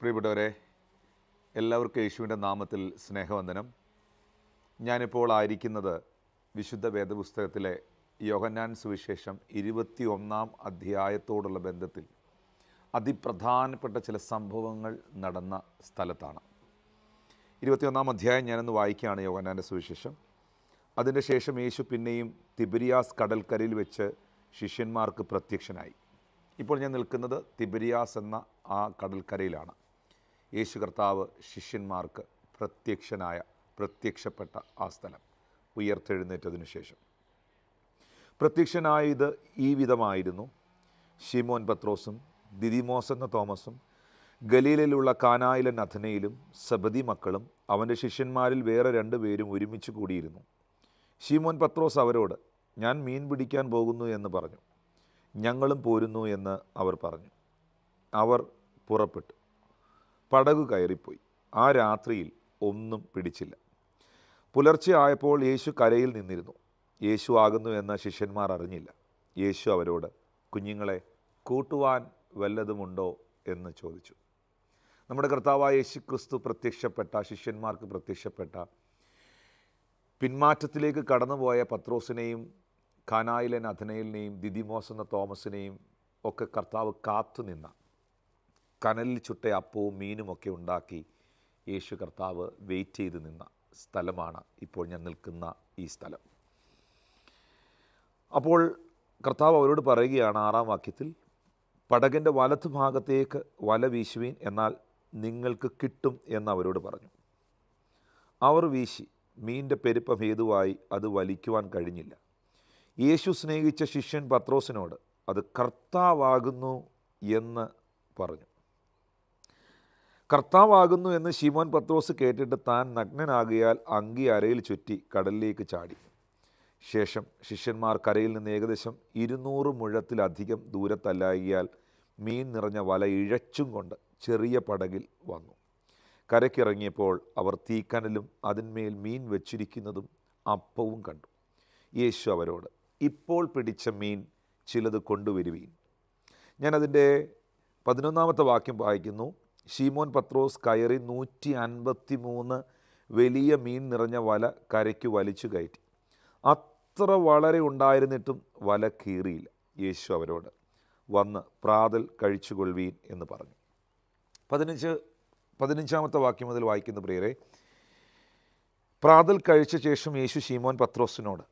പ്രിയപ്പെട്ടവരെ എല്ലാവർക്കും യേശുവിന്റെ നാമത്തിൽ സ്നേഹവന്ദനം. ഞാനിപ്പോൾ ആയിരിക്കുന്നത് വിശുദ്ധ വേദപുസ്തകത്തിലെ യോഹന്നാൻ സുവിശേഷം ഇരുപത്തി ഒന്നാം അധ്യായത്തോടുള്ള ബന്ധത്തിൽ. അതിപ്രധാനപ്പെട്ട ചില സംഭവങ്ങൾ നടന്ന സ്ഥലത്താണ്. ഇരുപത്തിയൊന്നാം അധ്യായം ഞാനൊന്ന് വായിക്കുകയാണ് യോഹന്നാന്റെ സുവിശേഷം. അതിന്റെ ശേഷം യേശു പിന്നെയും തിബിരിയാസ് കടൽക്കരയിൽ വെച്ച് ശിഷ്യന്മാർക്ക് പ്രത്യക്ഷനായി. ഇപ്പോൾ ഞാൻ നിൽക്കുന്നത് തിബിരിയാസ് എന്ന ആ കടൽക്കരയിലാണ്. യേശു കർത്താവ് ശിഷ്യന്മാർക്ക് പ്രത്യക്ഷനായ പ്രത്യക്ഷപ്പെട്ട ആ സ്ഥലം ഉയർത്തെഴുന്നേറ്റതിനു ശേഷം. പ്രത്യക്ഷനായത് ഈ വിധമായിരുന്നു. ഷിമോൻ പത്രോസും ദിദിമോസ് എന്ന തോമസും ഗലീലയിലുള്ള കാനായിലെ നഥനയിലും സബദി മക്കളും അവന്റെ ശിഷ്യന്മാരിൽ വേറെ രണ്ടുപേരും ഒരുമിച്ച് കൂടിയിരുന്നു. ഷിമോൻ പത്രോസ് അവരോട് ഞാൻ മീൻ പിടിക്കാൻ പോകുന്നു എന്ന് പറഞ്ഞു. ഞങ്ങളും പോരുന്നു എന്ന് അവർ പറഞ്ഞു. അവർ പുറപ്പെട്ടു. പടകു കയറിപ്പോയി. ആ രാത്രിയിൽ ഒന്നും പിടിച്ചില്ല. പുലർച്ചെ ആയപ്പോൾ യേശു കരയിൽ നിന്നിരുന്നു. യേശു ആകുന്നു എന്ന ശിഷ്യന്മാർ അറിഞ്ഞില്ല. യേശു അവരോട് കുഞ്ഞുങ്ങളെ കൂട്ടുവാൻ വല്ലതുമുണ്ടോ? എന്ന് ചോദിച്ചു. നമ്മുടെ കർത്താവായ യേശു ക്രിസ്തു പ്രത്യക്ഷപ്പെട്ട ശിഷ്യന്മാർക്ക് പ്രത്യക്ഷപ്പെട്ട പിന്മാറ്റത്തിലേക്ക് കടന്നുപോയ പത്രോസിനെയും ഖാനായിലെ നഥനയിലിനെയും ദിദിമോസ് എന്ന തോമസിനെയും ഒക്കെ കർത്താവ് കാത്തുനിന്ന കനലിൽ ചുട്ട അപ്പവും മീനുമൊക്കെ ഉണ്ടാക്കി യേശു കർത്താവ് വെയിറ്റ് ചെയ്ത് നിന്ന സ്ഥലമാണ് ഇപ്പോൾ ഞാൻ നിൽക്കുന്ന ഈ സ്ഥലം. അപ്പോൾ കർത്താവ് അവരോട് പറയുകയാണ് ആറാം വാക്യത്തിൽ പടകിന്റെ വലത്ത് ഭാഗത്തേക്ക് വല വീശുവീൻ എന്നാൽ നിങ്ങൾക്ക് കിട്ടും എന്ന് അവരോട് പറഞ്ഞു. അവർ വീശി മീന്റെ പെരുപ്പം ഹേതുവായി അത് വലിക്കുവാൻ കഴിഞ്ഞില്ല. യേശു സ്നേഹിച്ച ശിഷ്യൻ പത്രോസിനോട് അത് കർത്താവാകുന്നു എന്ന് പറഞ്ഞു. കർത്താവാകുന്നു എന്ന് ശിമോൻ പത്രോസ് കേട്ടിട്ട് താൻ നഗ്നനാകിയാൽ അങ്കി അരയിൽ ചുറ്റി കടലിലേക്ക് ചാടി. ശേഷം ശിഷ്യന്മാർ കരയിൽ നിന്ന് ഏകദേശം ഇരുന്നൂറ് മുഴത്തിലധികം ദൂരത്തല്ലായിയാൽ മീൻ നിറഞ്ഞ വല ഇഴച്ചും കൊണ്ട് ചെറിയ പടകിൽ വന്നു. കരയ്ക്കിറങ്ങിയപ്പോൾ അവർ തീക്കനലും അതിന്മേൽ മീൻ വെച്ചിരിക്കുന്നതും അപ്പവും കണ്ടു. യേശു അവരോട് ഇപ്പോൾ പിടിച്ച മീൻ ചിലത് കൊണ്ടുവരുവീൻ. ഞാനതിന്റെ പതിനൊന്നാമത്തെ വാക്യം വായിക്കുന്നു. ഷീമോൻ പത്രോസ് കയറി നൂറ്റി അൻപത്തി മൂന്ന് വലിയ മീൻ നിറഞ്ഞ വല കരയ്ക്ക് വലിച്ചു കയറ്റി. അത്ര വളരെ ഉണ്ടായിരുന്നിട്ടും വല കീറിയില്ല. യേശു അവരോട് വന്ന് പ്രാതൽ കഴിച്ചുകൊള്ളുവീൻ എന്ന് പറഞ്ഞു. പതിനഞ്ച് പതിനഞ്ചാമത്തെ വാക്യം മുതൽ വായിക്കുന്ന പ്രിയരെ പ്രാതൽ കഴിച്ച ശേഷം യേശു ഷീമോൻ പത്രോസിനോട്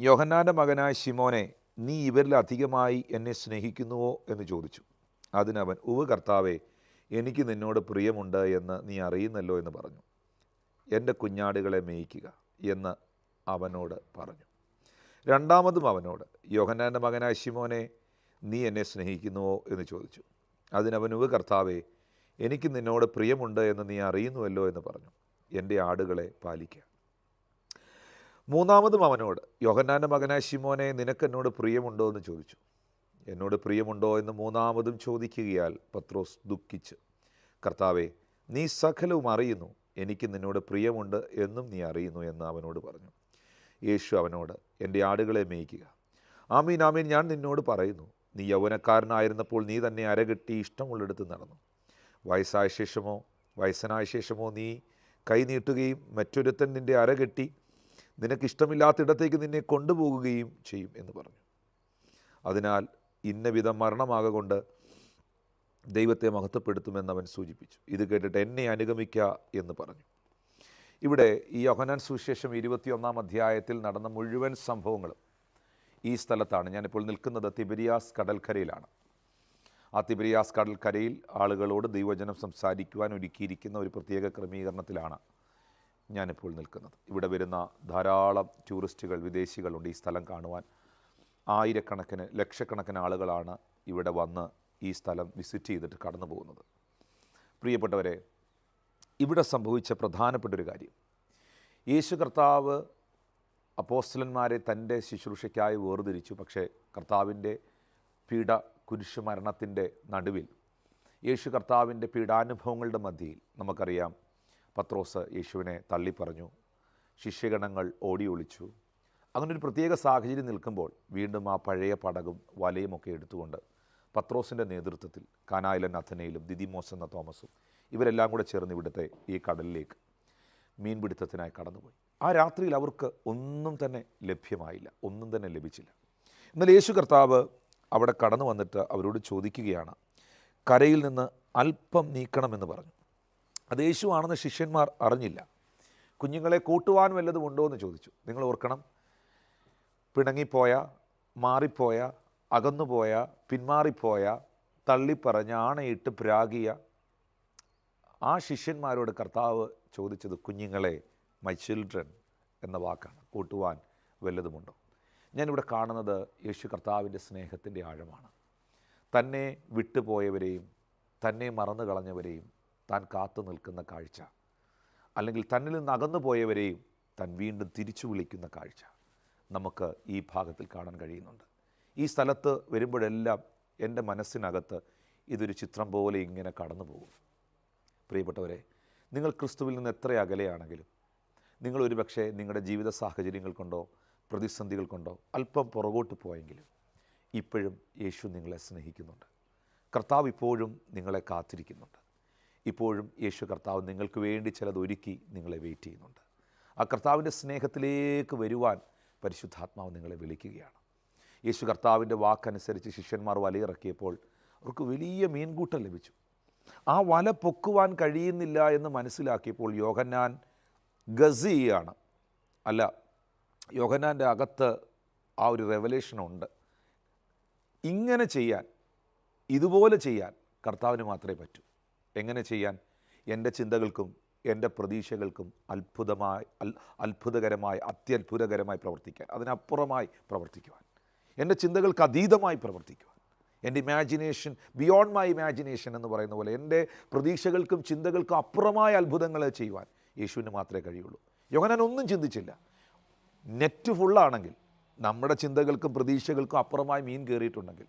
യോഹന്നാന്റെ മകനായ ഷിമോനെ നീ ഇവരിൽ അധികമായി എന്നെ സ്നേഹിക്കുന്നുവോ? എന്ന് ചോദിച്ചു. അതിനവൻ ഉവ് കർത്താവേ എനിക്ക് നിന്നോട് പ്രിയമുണ്ട് എന്ന് നീ അറിയുന്നല്ലോ എന്ന് പറഞ്ഞു. എന്റെ കുഞ്ഞാടുകളെ മേയിക്കുക എന്ന് അവനോട് പറഞ്ഞു. രണ്ടാമതും അവനോട് യോഹന്നാന്റെ മകനായ ശിമോനെ നീ എന്നെ സ്നേഹിക്കുന്നുവോ? എന്ന് ചോദിച്ചു. അതിനവൻ ഉവ് കർത്താവേ എനിക്ക് നിന്നോട് പ്രിയമുണ്ട് എന്ന് നീ അറിയുന്നുവല്ലോ എന്ന് പറഞ്ഞു. എന്റെ ആടുകളെ പാലിക്കുക മൂന്നാമതും അവനോട് യോഹന്നാന്റെ മകനായ ശിമോനെ നിനക്ക് എന്നോട് പ്രിയമുണ്ടോ? എന്ന് ചോദിച്ചു. എന്നോട് പ്രിയമുണ്ടോ എന്ന് മൂന്നാമതും ചോദിക്കുകയാൽ പത്രോസ് ദുഃഖിച്ച്. കർത്താവെ നീ സകലവും അറിയുന്നു. എനിക്ക് നിന്നോട് പ്രിയമുണ്ട് എന്നും നീ അറിയുന്നു എന്ന് അവനോട് പറഞ്ഞു. യേശു അവനോട് എന്റെ ആടുകളെ മേയ്ക്കുക. ആമീൻ ആമീൻ ഞാൻ നിന്നോട് പറയുന്നു. നീ യൗവനക്കാരനായിരുന്നപ്പോൾ നീ തന്നെ അരകെട്ടി ഇഷ്ടമുള്ളിടത്ത് നടന്നു. വയസ്സായ ശേഷമോ വയസ്സനായ ശേഷമോ നീ കൈ നീട്ടുകയും മറ്റൊരുത്തൻ നിന്റെ അരകെട്ടി നിനക്കിഷ്ടമില്ലാത്തിടത്തേക്ക് നിന്നെ കൊണ്ടുപോകുകയും ചെയ്യും എന്ന് പറഞ്ഞു. അതിനാൽ ഇന്ന വിധം മരണമാകൊണ്ട് ദൈവത്തെ മഹത്വപ്പെടുത്തുമെന്ന് അവൻ സൂചിപ്പിച്ചു. ഇത് കേട്ടിട്ട് എന്നെ അനുഗമിക്കുക എന്ന് പറഞ്ഞു. ഇവിടെ ഈ യോഹനാൻ സുവിശേഷം ഇരുപത്തിയൊന്നാം അധ്യായത്തിൽ നടന്ന മുഴുവൻ സംഭവങ്ങളും ഈ സ്ഥലത്താണ്. ഞാനിപ്പോൾ നിൽക്കുന്നത് തിബിരിയാസ് കടൽക്കരയിലാണ്. ആ തിബിരിയാസ് കടൽക്കരയിൽ ആളുകളോട് ദൈവജനം സംസാരിക്കുവാൻ ഒരുക്കിയിരിക്കുന്ന ഒരു പ്രത്യേക ക്രമീകരണത്തിലാണ് ഞാനിപ്പോൾ നിൽക്കുന്നത്. ഇവിടെ വരുന്ന ധാരാളം ടൂറിസ്റ്റുകൾ വിദേശികളുണ്ട് ഈ സ്ഥലം കാണുവാൻ. ആയിരക്കണക്കിന് ലക്ഷക്കണക്കിന് ആളുകളാണ് ഇവിടെ വന്ന് ഈ സ്ഥലം വിസിറ്റ് ചെയ്തിട്ട് കടന്നു പോകുന്നത്. പ്രിയപ്പെട്ടവരെ ഇവിടെ സംഭവിച്ച പ്രധാനപ്പെട്ട ഒരു കാര്യം. യേശു കർത്താവ് അപ്പോസ്റ്റലന്മാരെ തന്റെ ശുശ്രൂഷയ്ക്കായി വേർതിരിച്ചു പക്ഷേ കർത്താവിന്റെ പീഡ കുരിശു മരണത്തിന്റെ നടുവിൽ യേശു കർത്താവിന്റെ പീഡാനുഭവങ്ങളുടെ മധ്യയിൽ നമുക്കറിയാം പത്രോസ് യേശുവിനെ തള്ളിപ്പറഞ്ഞു ശിഷ്യഗണങ്ങൾ ഓടി ഒളിച്ചു അങ്ങനെ ഒരു പ്രത്യേക സാഹചര്യം നിൽക്കുമ്പോൾ വീണ്ടും ആ പഴയ പടകും വലയുമൊക്കെ എടുത്തുകൊണ്ട് പത്രോസിന്റെ നേതൃത്വത്തിൽ കാനായിലെ നഥനയിലും ദിദിമോസ് എന്ന തോമസും ഇവരെല്ലാം കൂടെ ചേർന്ന് ഇവിടുത്തെ ഈ കടലിലേക്ക് മീൻപിടുത്തത്തിനായി കടന്നുപോയി. ആ രാത്രിയിൽ അവർക്ക് ഒന്നും തന്നെ ലഭ്യമായില്ല ഒന്നും തന്നെ ലഭിച്ചില്ല. എന്നാൽ യേശു കർത്താവ് അവിടെ കടന്നു വന്നിട്ട് അവരോട് ചോദിക്കുകയാണ് കരയിൽ നിന്ന് അല്പം നീക്കണമെന്ന് പറഞ്ഞു. അത് യേശുവാണെന്ന് ശിഷ്യന്മാർ അറിഞ്ഞില്ല. കുഞ്ഞുങ്ങളെ കൂട്ടുവാൻ വല്ലതും ഉണ്ടോ? എന്ന് ചോദിച്ചു. നിങ്ങൾ ഓർക്കണം പിണങ്ങിപ്പോയ മാറിപ്പോയ അകന്നുപോയ പിന്മാറിപ്പോയ തള്ളിപ്പറഞ്ഞ ആണയിട്ട് പ്രാഗിയ ആ ശിഷ്യന്മാരോട് കർത്താവ് ചോദിച്ചത് കുഞ്ഞുങ്ങളെ മൈ ചിൽഡ്രൻ എന്ന വാക്കാണ്. കൂട്ടുവാൻ വല്ലതുമുണ്ടോ? ഞാനിവിടെ കാണുന്നത് യേശു കർത്താവിന്റെ സ്നേഹത്തിന്റെ ആഴമാണ്. തന്നെ വിട്ടുപോയവരെയും തന്നെ മറന്നു കളഞ്ഞവരെയും താൻ കാത്തു നിൽക്കുന്ന കാഴ്ച. അല്ലെങ്കിൽ തന്നിൽ നിന്ന് അകന്നു പോയവരെയും താൻ വീണ്ടും തിരിച്ചു വിളിക്കുന്ന കാഴ്ച. നമുക്ക് ഈ ഭാഗത്തിൽ കാണാൻ കഴിയുന്നുണ്ട്. ഈ സ്ഥലത്ത് വരുമ്പോഴെല്ലാം എന്റെ മനസ്സിനകത്ത് ഇതൊരു ചിത്രം പോലെ ഇങ്ങനെ കടന്നു പോകും. പ്രിയപ്പെട്ടവരെ നിങ്ങൾ ക്രിസ്തുവിൽ നിന്ന് എത്ര അകലെയാണെങ്കിലും നിങ്ങൾ ഒരുപക്ഷെ നിങ്ങളുടെ ജീവിത സാഹചര്യങ്ങൾ കൊണ്ടോ പ്രതിസന്ധികൾ കൊണ്ടോ അല്പം പുറകോട്ട് പോയെങ്കിലും ഇപ്പോഴും യേശു നിങ്ങളെ സ്നേഹിക്കുന്നുണ്ട്. കർത്താവ് ഇപ്പോഴും നിങ്ങളെ കാത്തിരിക്കുന്നുണ്ട്. ഇപ്പോഴും യേശു കർത്താവ് നിങ്ങൾക്ക് വേണ്ടി ചിലത് ഒരുക്കി നിങ്ങളെ വെയിറ്റ് ചെയ്യുന്നുണ്ട്. ആ കർത്താവിന്റെ സ്നേഹത്തിലേക്ക് വരുവാൻ പരിശുദ്ധാത്മാവ് നിങ്ങളെ വിളിക്കുകയാണ്. യേശു കർത്താവിന്റെ വാക്കനുസരിച്ച് ശിഷ്യന്മാർ വലയിറക്കിയപ്പോൾ അവർക്ക് വലിയ മീൻകൂട്ടം ലഭിച്ചു. ആ വല പൊക്കുവാൻ കഴിയുന്നില്ല എന്ന് മനസ്സിലാക്കിയപ്പോൾ യോഹന്നാൻ ഗസിയാണ്. അല്ല യോഹന്നാന്റെ അകത്ത് ആ ഒരു റെവലേഷനുണ്ട് ഇങ്ങനെ ചെയ്യാൻ ഇതുപോലെ ചെയ്യാൻ കർത്താവിന് മാത്രമേ പറ്റൂ. എങ്ങനെ ചെയ്യാൻ? എന്റെ ചിന്തകൾക്കും എന്റെ പ്രതീക്ഷകൾക്കും അത്ഭുതമായി അത്ഭുതകരമായി അത്യത്ഭുതകരമായി പ്രവർത്തിക്കാൻ അതിനപ്പുറമായി പ്രവർത്തിക്കുവാൻ എന്റെ ചിന്തകൾക്ക് അതീതമായി പ്രവർത്തിക്കുവാൻ എന്റെ ഇമാജിനേഷൻ ബിയോണ്ട് മൈ ഇമാജിനേഷൻ എന്ന് പറയുന്ന പോലെ എന്റെ പ്രതീക്ഷകൾക്കും ചിന്തകൾക്കും അപ്പുറമായ അത്ഭുതങ്ങൾ ചെയ്യുവാൻ യേശുവിന് മാത്രമേ കഴിയുള്ളൂ. യോഹനാൻ ഒന്നും ചിന്തിച്ചില്ല. നെറ്റ് ഫുള്ളാണെങ്കിൽ നമ്മുടെ ചിന്തകൾക്കും പ്രതീക്ഷകൾക്കും അപ്പുറമായി മീൻ കയറിയിട്ടുണ്ടെങ്കിൽ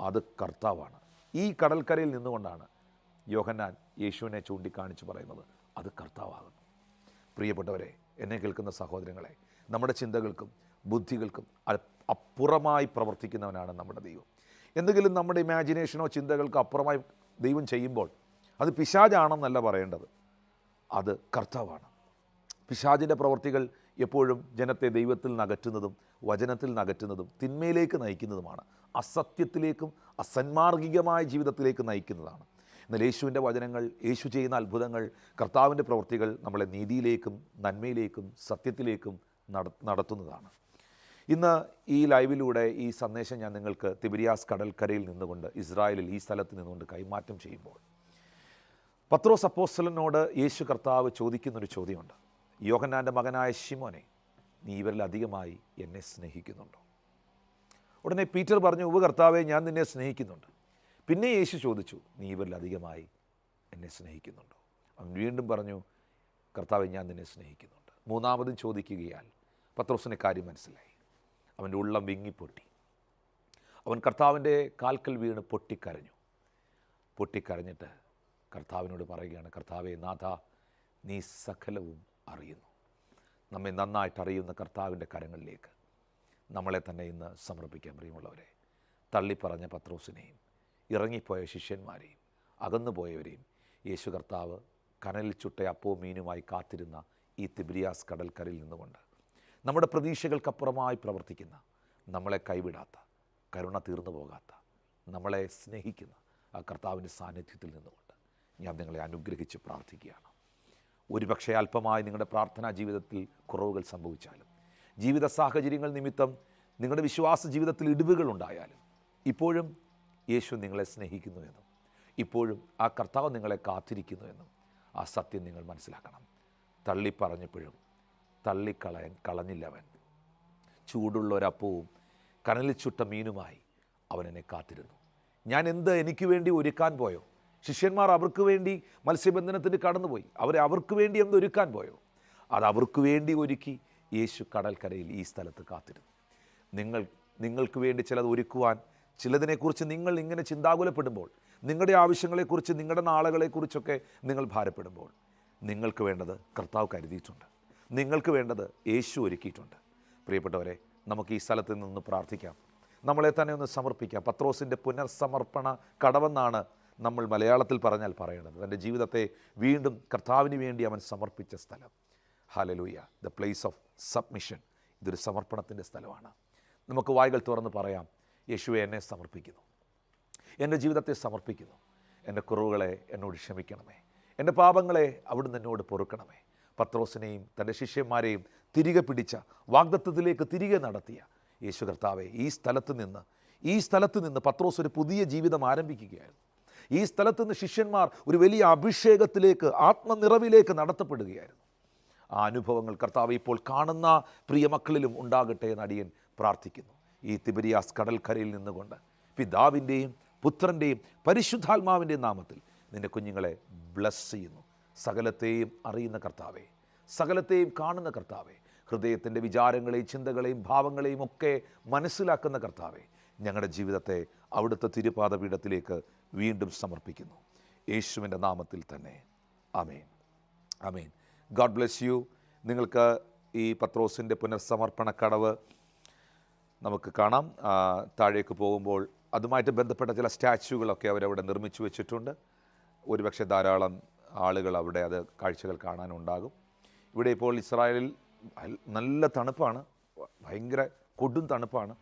അത് കർത്താവാണ്. ഈ കടൽക്കരയിൽ നിന്നുകൊണ്ടാണ് യോഹന്നാൻ യേശുവിനെ ചൂണ്ടിക്കാണിച്ച് പറയുന്നത്. അത് കർത്താവാകുന്നു. പ്രിയപ്പെട്ടവരെ എന്നെ കേൾക്കുന്ന സഹോദരങ്ങളെ നമ്മുടെ ചിന്തകൾക്കും ബുദ്ധികൾക്കും അപ്പുറമായി പ്രവർത്തിക്കുന്നവനാണ് നമ്മുടെ ദൈവം. എന്തെങ്കിലും നമ്മുടെ ഇമാജിനേഷനോ ചിന്തകൾക്കോ അപ്പുറമായി ദൈവം ചെയ്യുമ്പോൾ അത് പിശാജാണെന്നല്ല പറയേണ്ടത്. അത് കർത്താവാണ്. പിശാജിന്റെ പ്രവർത്തികൾ എപ്പോഴും ജനത്തെ ദൈവത്തിൽ നകറ്റുന്നതും വചനത്തിൽ നകറ്റുന്നതും തിന്മയിലേക്ക് നയിക്കുന്നതുമാണ്. അസത്യത്തിലേക്കും അസന്മാർഗികമായ ജീവിതത്തിലേക്ക് നയിക്കുന്നതാണ്. എന്നാൽ യേശുവിന്റെ വചനങ്ങൾ യേശു ചെയ്യുന്ന അത്ഭുതങ്ങൾ കർത്താവിന്റെ പ്രവൃത്തികൾ നമ്മളെ നീതിയിലേക്കും നന്മയിലേക്കും സത്യത്തിലേക്കും നട നടത്തുന്നതാണ്. ഇന്ന് ഈ ലൈവിലൂടെ ഈ സന്ദേശം ഞാൻ നിങ്ങൾക്ക് തിബിരിയാസ് കടൽക്കരയിൽ നിന്നുകൊണ്ട് ഇസ്രായേലിൽ ഈ സ്ഥലത്ത് നിന്നുകൊണ്ട് കൈമാറ്റം ചെയ്യുമ്പോൾ പത്രോസ് അപ്പോസ്തലനോട് യേശു കർത്താവ് ചോദിക്കുന്നൊരു ചോദ്യമുണ്ട്. യോഹന്നാന്റെ മകനായ ഷിമോനെ നീ ഇവരിൽ അധികമായി എന്നെ സ്നേഹിക്കുന്നുണ്ടോ? ഉടനെ പീറ്റർ പറഞ്ഞു ഉപകർത്താവെ ഞാൻ നിന്നെ സ്നേഹിക്കുന്നുണ്ട്. പിന്നെ യേശു ചോദിച്ചു നീ ഇവരിൽ അധികമായി എന്നെ സ്നേഹിക്കുന്നുണ്ടോ? അവൻ വീണ്ടും പറഞ്ഞു കർത്താവെ ഞാൻ നിന്നെ സ്നേഹിക്കുന്നുണ്ട്. മൂന്നാമതും ചോദിക്കുകയാൽ പത്രോസിന് കാര്യം മനസ്സിലായി. അവന്റെ ഉള്ളം വിങ്ങിപ്പൊട്ടി. അവൻ കർത്താവിന്റെ കാൽക്കൽ വീണ് പൊട്ടിക്കരഞ്ഞു. പൊട്ടിക്കരഞ്ഞിട്ട് കർത്താവിനോട് പറയുകയാണ് കർത്താവെ നാഥ നീ സകലവും അറിയുന്നു. നമ്മെ നന്നായിട്ട് അറിയുന്ന കർത്താവിന്റെ കരങ്ങളിലേക്ക് നമ്മളെ തന്നെ ഇന്ന് സമർപ്പിക്കാൻ പ്രിയമുള്ളവരെ. തള്ളിപ്പറഞ്ഞ പത്രോസിനെയും ഇറങ്ങിപ്പോയ ശിഷ്യന്മാരെയും അകന്നുപോയവരെയും യേശു കർത്താവ് കനലിൽ ചുട്ട അപ്പവും മീനുമായി കാത്തിരുന്ന ഈ തിബിരിയാസ് കടൽക്കരയിൽ നിന്നുകൊണ്ട് നമ്മുടെ പ്രതീക്ഷകൾക്കപ്പുറമായി പ്രവർത്തിക്കുന്ന നമ്മളെ കൈവിടാത്ത കരുണ തീർന്നു പോകാത്ത നമ്മളെ സ്നേഹിക്കുന്ന ആ കർത്താവിന്റെ സാന്നിധ്യത്തിൽ നിന്നുകൊണ്ട് ഞാൻ നിങ്ങളെ അനുഗ്രഹിച്ച് പ്രാർത്ഥിക്കുകയാണ്. ഒരുപക്ഷെ അല്പമായി നിങ്ങളുടെ പ്രാർത്ഥനാ ജീവിതത്തിൽ കുറവുകൾ സംഭവിച്ചാലും ജീവിത സാഹചര്യങ്ങൾ നിമിത്തം നിങ്ങളുടെ വിശ്വാസ ജീവിതത്തിൽ ഇടിവുകൾ ഉണ്ടായാലും ഇപ്പോഴും യേശു നിങ്ങളെ സ്നേഹിക്കുന്നു എന്നും. ഇപ്പോഴും ആ കർത്താവ് നിങ്ങളെ കാത്തിരിക്കുന്നു എന്നും ആ സത്യം നിങ്ങൾ മനസ്സിലാക്കണം. തള്ളിപ്പറഞ്ഞപ്പോഴും തള്ളിക്കളയാൻ കളഞ്ഞില്ലവൻ. ചൂടുള്ള ഒരപ്പവും കനലിൽ ചുട്ട മീനുമായി അവൻ എന്നെ കാത്തിരുന്നു. ഞാൻ എന്ത് എനിക്ക് വേണ്ടി ഒരുക്കാൻ പോയോ? ശിഷ്യന്മാർ അവർക്ക് വേണ്ടി മത്സ്യബന്ധനത്തിന് കടന്നുപോയി. അവരെ അവർക്ക് വേണ്ടി എന്ത് ഒരുക്കാൻ പോയോ? അത് അവർക്ക് വേണ്ടി ഒരുക്കി യേശു കടൽക്കരയിൽ ഈ സ്ഥലത്ത് കാത്തിരുന്നു. നിങ്ങൾ നിങ്ങൾക്ക് വേണ്ടി ചിലത് ഒരുക്കുവാൻ ചിലതിനെക്കുറിച്ച് നിങ്ങൾ ഇങ്ങനെ ചിന്താകുലപ്പെടുമ്പോൾ നിങ്ങളുടെ ആവശ്യങ്ങളെക്കുറിച്ച് നിങ്ങളുടെ നാളുകളെക്കുറിച്ചൊക്കെ നിങ്ങൾ ഭാരപ്പെടുമ്പോൾ നിങ്ങൾക്ക് വേണ്ടത് കർത്താവ് കരുതിയിട്ടുണ്ട്. നിങ്ങൾക്ക് വേണ്ടത് യേശു ഒരുക്കിയിട്ടുണ്ട്. പ്രിയപ്പെട്ടവരെ നമുക്ക് ഈ സ്ഥലത്ത് നിന്ന് പ്രാർത്ഥിക്കാം. നമ്മളെ തന്നെ ഒന്ന് സമർപ്പിക്കാം. പത്രോസിന്റെ പുനർസമർപ്പണ കടവെന്നാണ് നമ്മൾ മലയാളത്തിൽ പറഞ്ഞാൽ പറയേണ്ടത്. തന്റെ ജീവിതത്തെ വീണ്ടും കർത്താവിന് വേണ്ടി അവൻ സമർപ്പിച്ച സ്ഥലം. Hallelujah the place of submission. ഇതൊരു സമർപ്പണത്തിന്റെ സ്ഥലമാണ്. നമുക്ക് വായികൾ തുറന്ന് പറയാം. യേശുവെ എന്നെ സമർപ്പിക്കുന്നു. എന്റെ ജീവിതത്തെ സമർപ്പിക്കുന്നു. എന്റെ കുറവുകളെ എന്നോട് ക്ഷമിക്കണമേ. എന്റെ പാപങ്ങളെ അവിടുന്ന് എന്നോട് പൊറുക്കണമേ. പത്രോസിനെയും തന്റെ ശിഷ്യന്മാരെയും തിരികെ പിടിച്ച വാഗ്ദത്വത്തിലേക്ക് തിരികെ നടത്തിയ യേശു കർത്താവെ ഈ സ്ഥലത്ത് നിന്ന് ഈ സ്ഥലത്ത് നിന്ന് പത്രോസ് ഒരു പുതിയ ജീവിതം ആരംഭിക്കുകയായിരുന്നു. ഈ സ്ഥലത്ത് നിന്ന് ശിഷ്യന്മാർ ഒരു വലിയ അഭിഷേകത്തിലേക്ക് ആത്മനിറവിലേക്ക് നടത്തപ്പെടുകയായിരുന്നു. ആ അനുഭവങ്ങൾ കർത്താവ് ഇപ്പോൾ കാണുന്ന പ്രിയ മക്കളിലും ഉണ്ടാകട്ടെ എന്ന് അടിയൻ പ്രാർത്ഥിക്കുന്നു. ഈ തിബരിയാസ് കടൽക്കരയിൽ നിന്നുകൊണ്ട് പിതാവിന്റെയും പുത്രന്റെയും പരിശുദ്ധാത്മാവിന്റെയും നാമത്തിൽ നിന്റെ കുഞ്ഞുങ്ങളെ ബ്ലസ് ചെയ്യുന്നു. സകലത്തെയും അറിയുന്ന കർത്താവെ സകലത്തെയും കാണുന്ന കർത്താവെ ഹൃദയത്തിന്റെ വിചാരങ്ങളെയും ചിന്തകളെയും ഭാവങ്ങളെയും ഒക്കെ മനസ്സിലാക്കുന്ന കർത്താവെ ഞങ്ങളുടെ ജീവിതത്തെ അവിടുത്തെ തിരുപാദപീഠത്തിലേക്ക് വീണ്ടും സമർപ്പിക്കുന്നു. യേശുവിന്റെ നാമത്തിൽ തന്നെ. Amen amen God bless you നിങ്ങൾക്ക് ഈ പത്രോസിന്റെ പുനർസമർപ്പണ കടവ് നമുക്ക് കാണാം. താഴേക്ക് പോകുമ്പോൾ അതുമായിട്ട് ബന്ധപ്പെട്ട ചില സ്റ്റാച്യൂകളൊക്കെ അവരവിടെ നിർമ്മിച്ചു വെച്ചിട്ടുണ്ട്. ഒരുപക്ഷെ ധാരാളം ആളുകൾ അവിടെ അത് കാഴ്ചകൾ കാണാനുണ്ടാകും. ഇവിടെ ഇപ്പോൾ ഇസ്രായേലിൽ നല്ല തണുപ്പാണ്. ഭയങ്കര കൊടും തണുപ്പാണ്.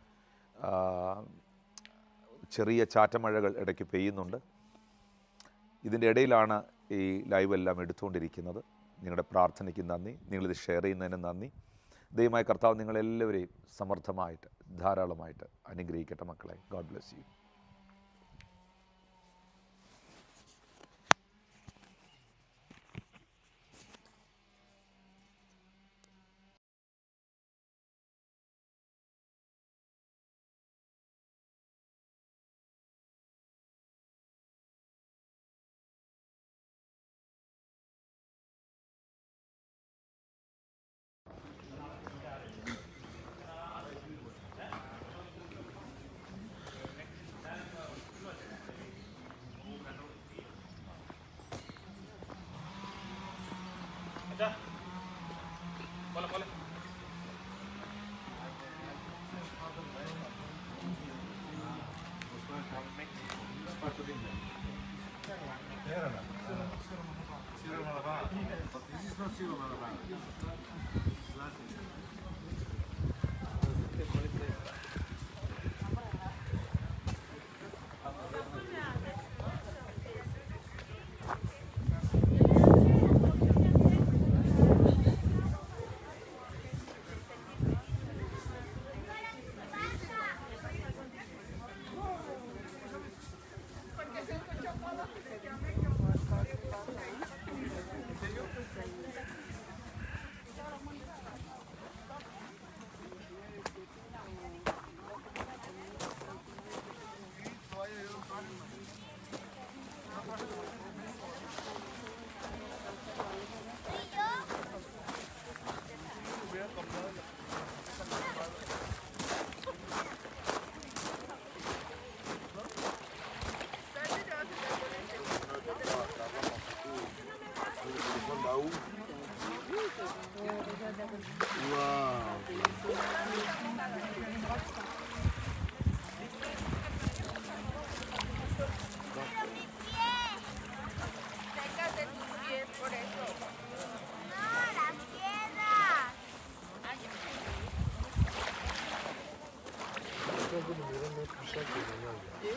ചെറിയ ചാറ്റമഴകൾ ഇടയ്ക്ക് പെയ്യുന്നുണ്ട്. ഇതിന്റെ ഇടയിലാണ് ഈ ലൈവ് എല്ലാം എടുത്തുകൊണ്ടിരിക്കുന്നത്. നിങ്ങളുടെ പ്രാർത്ഥനയ്ക്ക് നന്ദി. നിങ്ങളിത് ഷെയർ ചെയ്യുന്നതിന് നന്ദി. ദയമായ കർത്താവ് നിങ്ങളെല്ലാവരെയും സമർത്ഥമായിട്ട് ധാരാളമായിട്ട് അനുഗ്രഹിക്കട്ടെ മക്കളെ. God bless you Buonasera, Maravano. bilmiyorum. Hep bir şey görüyorlar ya.